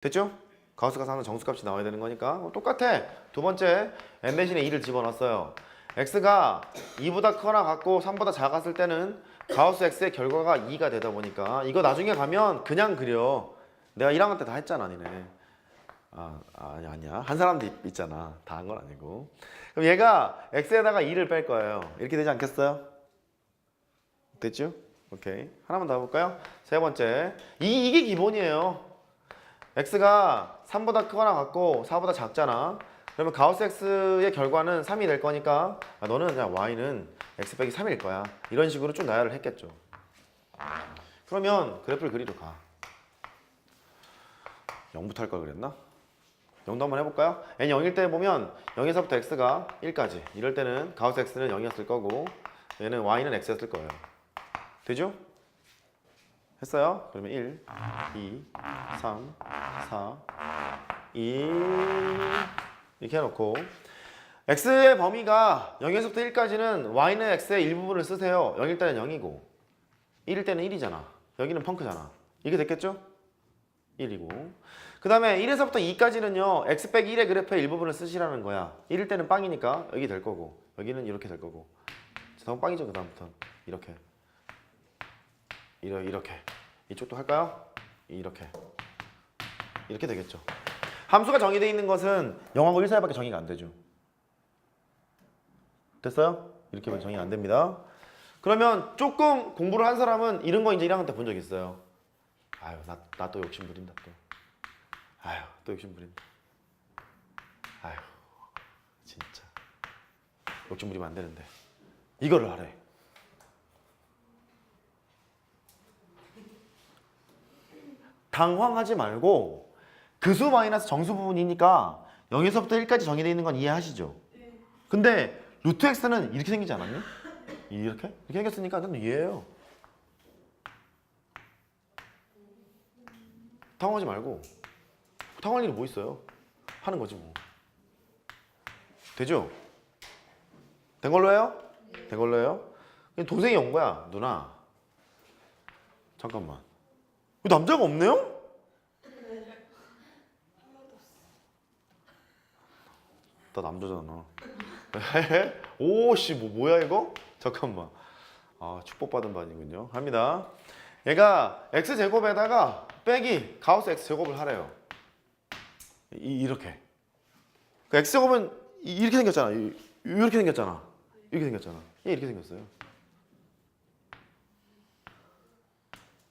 됐죠? 가우스가 사는 정수값이 나와야 되는 거니까 어, 똑같아. 두 번째 n 대신에 2를 집어넣었어요. x가 2보다 크거나 같고 3보다 작았을 때는 가우스 x의 결과가 2가 되다 보니까 이거 나중에 가면 그냥 그려. 내가 1학년 때 다 했잖아, 니네. 아, 아니 아니야. 한 사람도 있, 있잖아. 다 한 건 아니고. 그럼 얘가 x에다가 2를 뺄 거예요. 이렇게 되지 않겠어요? 됐죠? 오케이. 하나만 더 해볼까요? 세 번째. 이, 이게 기본이에요. X가 3보다 크거나 같고 4보다 작잖아. 그러면 가우스 x의 결과는 3이 될 거니까 아, 너는 그냥 y는 x 빼기 3일 거야. 이런 식으로 쭉 나열을 했겠죠. 그러면 그래프를 그리러 가. 0부터 할 걸 그랬나? 0도 한번 해볼까요? n 0일 때 보면 0에서부터 x가 1까지 이럴 때는 가우스 x는 0이었을 거고 얘는 y는 x였을 거예요. 되죠? 했어요? 그러면 1, 2, 3, 4, 2 이렇게 해놓고 x의 범위가 0에서부터 1까지는 y는 x의 일부분을 쓰세요. 0일 때는 0이고 1일 때는 1이잖아. 여기는 펑크잖아. 이게 됐겠죠? 1이고 그 다음에 1에서부터 2까지는요 x 빼기 1의 그래프의 일부분을 쓰시라는 거야 1일 때는 빵이니까 여기 될 거고 여기는 이렇게 될 거고 다음 빵이죠 그 다음부터 이렇게 이렇게 이쪽도 할까요? 이렇게. 이렇게 되겠죠. 함수가 정의되어 있는 것은 0하고 1 사이밖에 정의가 안 되죠. 됐어요? 이렇게 하면 정의가 안 됩니다. 그러면 조금 공부를 한 사람은 이런 거 이제 1학년 때 본 적 있어요. 아유 나 나 또 욕심 부린다 또 아유 또 욕심 부린다 아유 진짜. 욕심 부리면 안 되는데. 이거를 하래 당황하지 말고 그수 마이너스 정수 부분이니까 0에서부터 1까지 정의되어 있는 건 이해하시죠? 근데 루트 x는 이렇게 생기지 않았니? 이렇게? 이렇게 생겼으니까 난 이해해요 당황하지 말고 당황할 일이 뭐 있어요? 하는 거지 뭐. 되죠? 된 걸로 해요? 된 걸로 해요? 동생이 온 거야 누나. 잠깐만. 왜 남자가 없네요? 나 남자잖아. 오씨 뭐 뭐야 이거? 잠깐만. 아 축복받은 반이군요. 합니다. 얘가 x 제곱에다가 빼기 가우스 x 제곱을 하래요. 이, 이렇게. 그 x 제곱은 이- 이렇게 생겼잖아. 이- 이렇게 생겼잖아. 이렇게 생겼잖아. 얘 이렇게 생겼어요.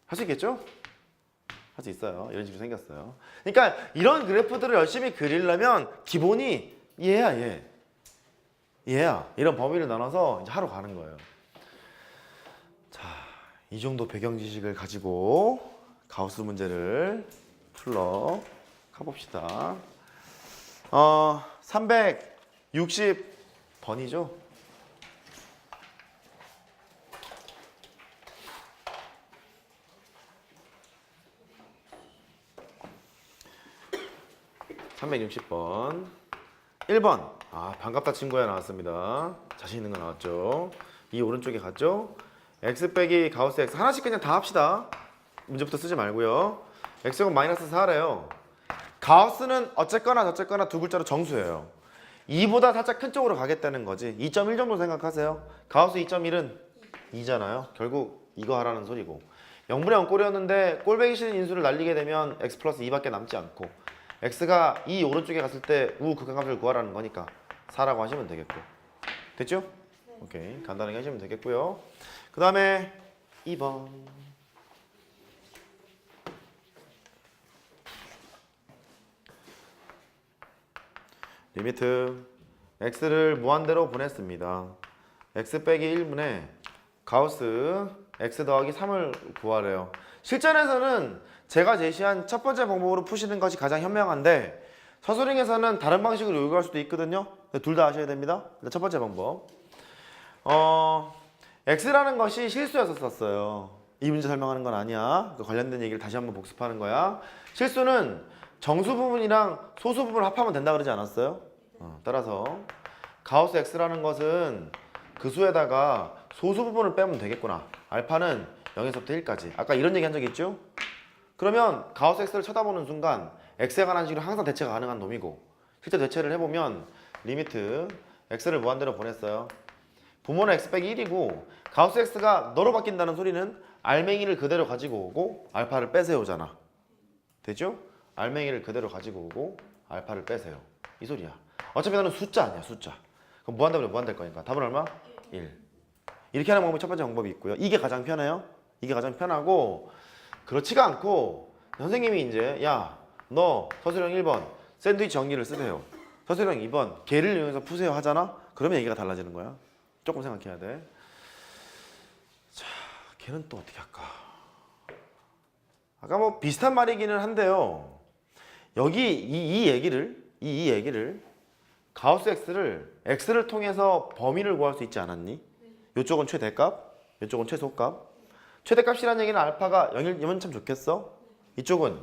할 수 있겠죠? 할 수 있어요. 이런 식으로 생겼어요. 그러니까 이런 그래프들을 열심히 그리려면 기본이 얘야 얘. 얘야. 이런 범위를 나눠서 이제 하러 가는 거예요. 이 정도 배경 지식을 가지고 가우스 문제를 풀러 가봅시다. 어, 360번이죠? (360번) 1번 아 반갑다 친구야 나왔습니다 자신 있는 거 나왔죠 이 오른쪽에 갔죠 x 빼기 가우스 x 하나씩 그냥 다 합시다. 문제부터 쓰지 말고요. x가 마이너스 4래요. 가우스는 어쨌거나 저쨌거나 두 글자로 정수예요. 2보다 살짝 큰 쪽으로 가겠다는 거지. 2.1 정도 생각하세요. 가우스 2.1은 2잖아요. 결국 이거 하라는 소리고. 0분의 0 꼴이었는데 꼴배기 싫은 인수를 날리게 되면 x 플러스 2밖에 남지 않고 x가 이 오른쪽에 갔을 때 우 극한값을 구하라는 거니까 4라고 하시면 되겠고. 됐죠? 오케이. 간단하게 하시면 되겠고요. 그 다음에 2번 리미트 x를 무한대로 보냈습니다 x 빼기 1분의 가우스 x 더하기 3을 구하래요 실전에서는 제가 제시한 첫 번째 방법으로 푸시는 것이 가장 현명한데 서술형에서는 다른 방식으로 요구할 수도 있거든요 둘 다 아셔야 됩니다 첫 번째 방법 어, x라는 것이 실수였었어요. 이 문제 설명하는 건 아니야. 그 관련된 얘기를 다시 한번 복습하는 거야. 실수는 정수 부분이랑 소수 부분을 합하면 된다 그러지 않았어요? 어, 따라서 가우스 x라는 것은 그 수에다가 소수 부분을 빼면 되겠구나. 알파는 0에서부터 1까지. 아까 이런 얘기 한 적 있죠? 그러면 가우스 x를 쳐다보는 순간 x에 관한 식으로 항상 대체가 가능한 놈이고 실제 대체를 해보면 리미트 x를 무한대로 보냈어요. 부모는 x 빼기 1이고 가우스 x가 너로 바뀐다는 소리는 알맹이를 그대로 가지고 오고 알파를 빼세요잖아. 되죠? 알맹이를 그대로 가지고 오고 알파를 빼세요. 이 소리야. 어차피 너는 숫자 아니야 숫자. 그럼 무한대면 무한될 거니까 답은 얼마? 1. 이렇게 하는 방법이 첫 번째 방법이 있고요. 이게 가장 편해요. 이게 가장 편하고 그렇지가 않고 선생님이 이제 야 너 서술형 1번 샌드위치 정리를 쓰세요. 서술형 2번 개를 이용해서 푸세요 하잖아. 그러면 얘기가 달라지는 거야. 조금 생각해야 돼. 자, 걔는 또 어떻게 할까? 아까 뭐 비슷한 말이기는 한데요. 여기 이, 이 얘기를 이, 이 얘기를 가우스 x를 x를 통해서 범위를 구할 수 있지 않았니? 이쪽은 최대값, 이쪽은 최소값. 최대값이라는 얘기는 알파가 0이면 참 좋겠어. 이쪽은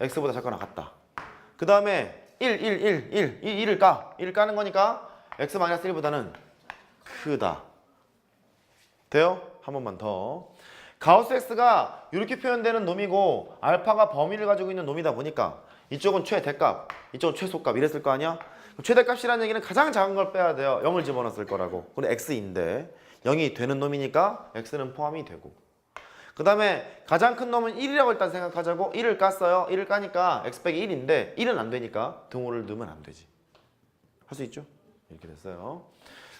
x보다 작거나 같다. 그 다음에 1, 1, 1, 1, 1, 1을 까. 1을 까는 거니까 x 1보다는 크다. 돼요? 한 번만 더. 가우스 x가 이렇게 표현되는 놈이고 알파가 범위를 가지고 있는 놈이다 보니까 이쪽은 최대값, 이쪽은 최소값 이랬을 거 아니야? 그럼 최대값이라는 얘기는 가장 작은 걸 빼야 돼요. 0을 집어넣었을 거라고. 근데 x인데 0이 되는 놈이니까 x는 포함이 되고. 그 다음에 가장 큰 놈은 1이라고 일단 생각하자고 1을 깠어요. 1을 까니까 x 빼기 1인데 1은 안 되니까 등호를 넣으면 안 되지. 할 수 있죠? 이렇게 됐어요.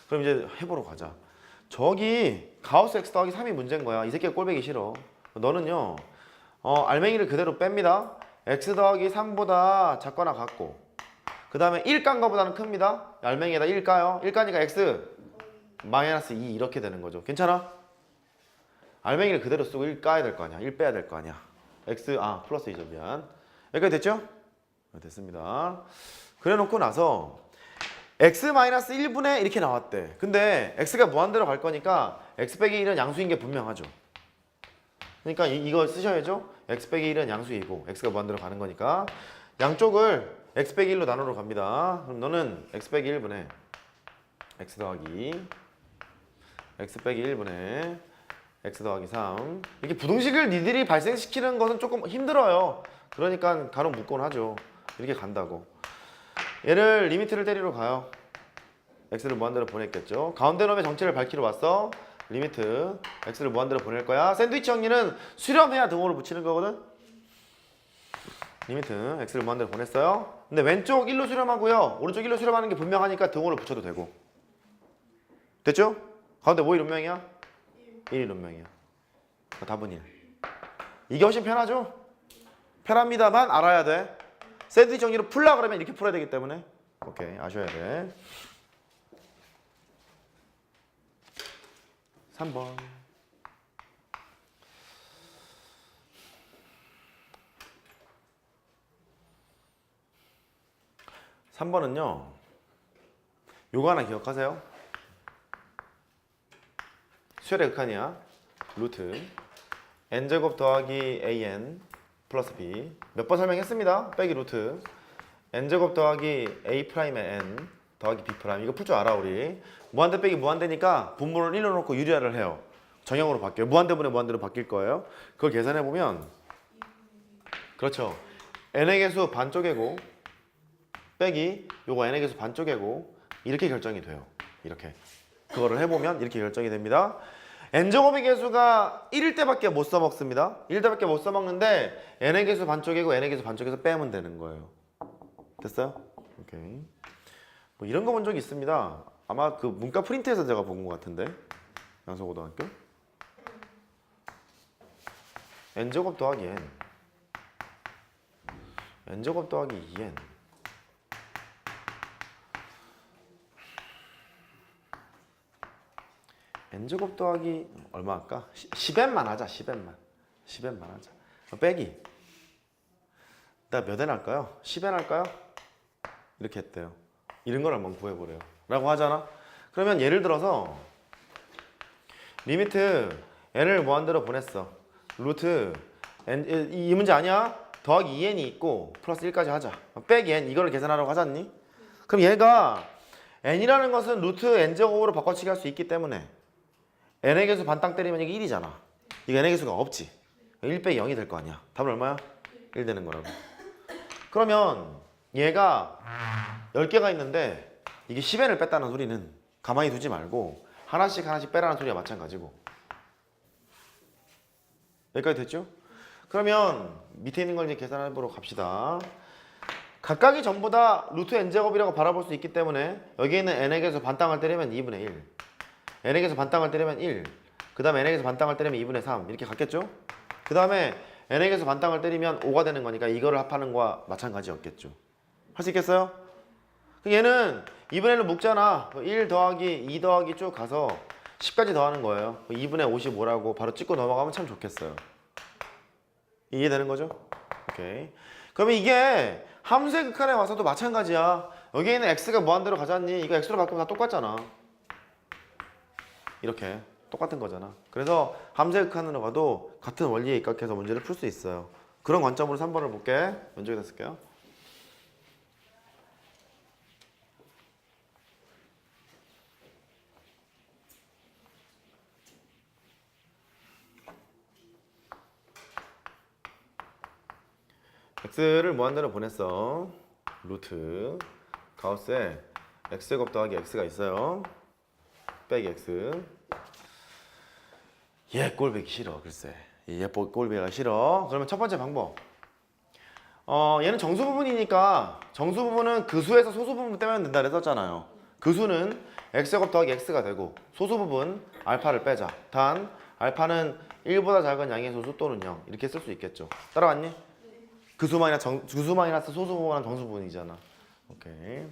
그럼 이제 해보러 가자. 저기 가우스 x 더하기 3이 문제인 거야. 이 새끼가 꼴배기 싫어. 너는요. 어, 알맹이를 그대로 뺍니다. X 더하기 3보다 작거나 같고 그 다음에 1깐 거보다는 큽니다. 알맹이에다 1 까요. 1 까니까 x 마이너스 2 이렇게 되는 거죠. 괜찮아? 알맹이를 그대로 쓰고 1 까야 될 거 아니야. 1 빼야 될 거 아니야. x 아 플러스 2죠 미안. 여기까지 됐죠? 네, 됐습니다. 그래 놓고 나서 x-1분의 이렇게 나왔대. 근데 x가 무한대로 갈 거니까 x 빼기 1은 양수인 게 분명하죠. 그러니까 이, 이거 쓰셔야죠. X 빼기 1은 양수이고 x가 무한대로 가는 거니까 양쪽을 x 빼기 1로 나누러 갑니다. 그럼 너는 x 빼기 1분의 x 더하기 x 빼기 1분의 x 더하기 3 이렇게 부등식을 니들이 발생시키는 것은 조금 힘들어요. 그러니까 간혹 묻곤 하죠. 이렇게 간다고. 얘를 리미트를 때리러 가요. x를 무한대로 보냈겠죠. 가운데 놈의 정체를 밝히러 왔어. 리미트 x를 무한대로 보낼 거야. 샌드위치 정리는 수렴해야 등호를 붙이는 거거든. 리미트 x를 무한대로 보냈어요. 근데 왼쪽 1로 수렴하고요. 오른쪽 1로 수렴하는 게 분명하니까 등호를 붙여도 되고. 됐죠? 가운데 뭐 이런 명이야? 1이 운명이야. 답은 1. 이게 훨씬 편하죠? 편합니다만 알아야 돼. 샌드위치 정리를 풀라 그러면 이렇게 풀어야 되기 때문에 오케이 아셔야 돼. 3번. 3번은요. 요거 하나 기억하세요. 수열의 극한이야. 루트 n제곱 더하기 an 플러스 b 몇 번 설명했습니다. 빼기 루트 n제곱 더하기 a 프라임의 n 더하기 b 프라임 이거 풀 줄 알아 우리 무한대 빼기 무한대니까 분모를 1로 놓고 유리화를 해요. 정형으로 바뀌어요. 무한대분의 무한대로 바뀔 거예요. 그걸 계산해 보면 그렇죠. n의 개수 반쪽이고 빼기 요거 n의 개수 반쪽이고 이렇게 결정이 돼요. 이렇게 그거를 해보면 이렇게 결정이 됩니다. n제곱의 개수가 1일 때밖에 못 써먹습니다. 1일 때밖에 못 써먹는데 n의 개수 반쪽이고 n의 개수 반쪽에서 빼면 되는 거예요. 됐어요? 오케이. 뭐 이런 거 본 적이 있습니다. 아마 그 문과 프린트에서 제가 본 것 같은데 양서고등학교 n제곱 더하기 n n제곱 더하기 2n n제곱 더하기 얼마 할까? 10n만 하자 10n만 10n만 하자 어, 빼기 나 몇 n 할까요? 10n 할까요? 이렇게 했대요 이런 걸 한번 구해보래요 라고 하잖아 그러면 예를 들어서 리미트 n을 무한대로 보냈어 루트 n 이, 이 문제 아니야? 더하기 2n이 있고 플러스 1까지 하자 빼기 n 이거를 계산하라고 하잖니? 그럼 얘가 n이라는 것은 루트 n제곱으로 바꿔치기 할 수 있기 때문에 n의 개수 반땅 때리면 이게 1이잖아. 이거 n의 개수가 없지. 1 빼기 0이 될 거 아니야. 답은 얼마야? 1 되는 거라고. 그러면 얘가 10개가 있는데 이게 10n을 뺐다는 소리는 가만히 두지 말고 하나씩 하나씩 빼라는 소리와 마찬가지고 여기까지 됐죠? 그러면 밑에 있는 걸 이제 계산해 보러 갑시다. 각각이 전부 다 루트 n제곱이라고 바라볼 수 있기 때문에 여기 있는 n에게서 반땅을 때리면 2분의 1 n에게서 반땅을 때리면 1 그 다음에 n에게서 반땅을 때리면 2분의 3 이렇게 갔겠죠? 그 다음에 n에게서 반땅을 때리면 5가 되는 거니까 이거를 합하는 거와 마찬가지였겠죠 할 수 있겠어요? 얘는 2분의 1로 묶잖아 1 더하기 2 더하기 쭉 가서 10까지 더하는 거예요. 2분의 55라고 바로 찍고 넘어가면 참 좋겠어요. 이해되는 거죠? 오케이. 그러면 이게 함수의 극한에 와서도 마찬가지야. 여기 있는 x가 무한대로 가잖니 이거 x로 바꾸면 다 똑같잖아. 이렇게 똑같은 거잖아. 그래서 함수의 극한으로 가도 같은 원리에 입각해서 문제를 풀 수 있어요. 그런 관점으로 3번을 볼게. 왼쪽에다 쓸게요 x를 무한대로 보냈어. 루트. 가우스에 x제곱 더하기 x가 있어요. 빼기 x. 얘 꼴배기 싫어 글쎄. 얘 꼴배기가 싫어. 그러면 첫 번째 방법. 어 얘는 정수 부분이니까 정수 부분은 그 수에서 소수 부분 떼면 된다 그랬었잖아요. 그 수는 x제곱 더하기 x가 되고 소수 부분 알파를 빼자. 단 알파는 1보다 작은 양의 소수 또는 0 이렇게 쓸 수 있겠죠. 따라왔니? 그 수만이나 정, 그 수만이나 소수 부분은 정수 부분이잖아. 오케이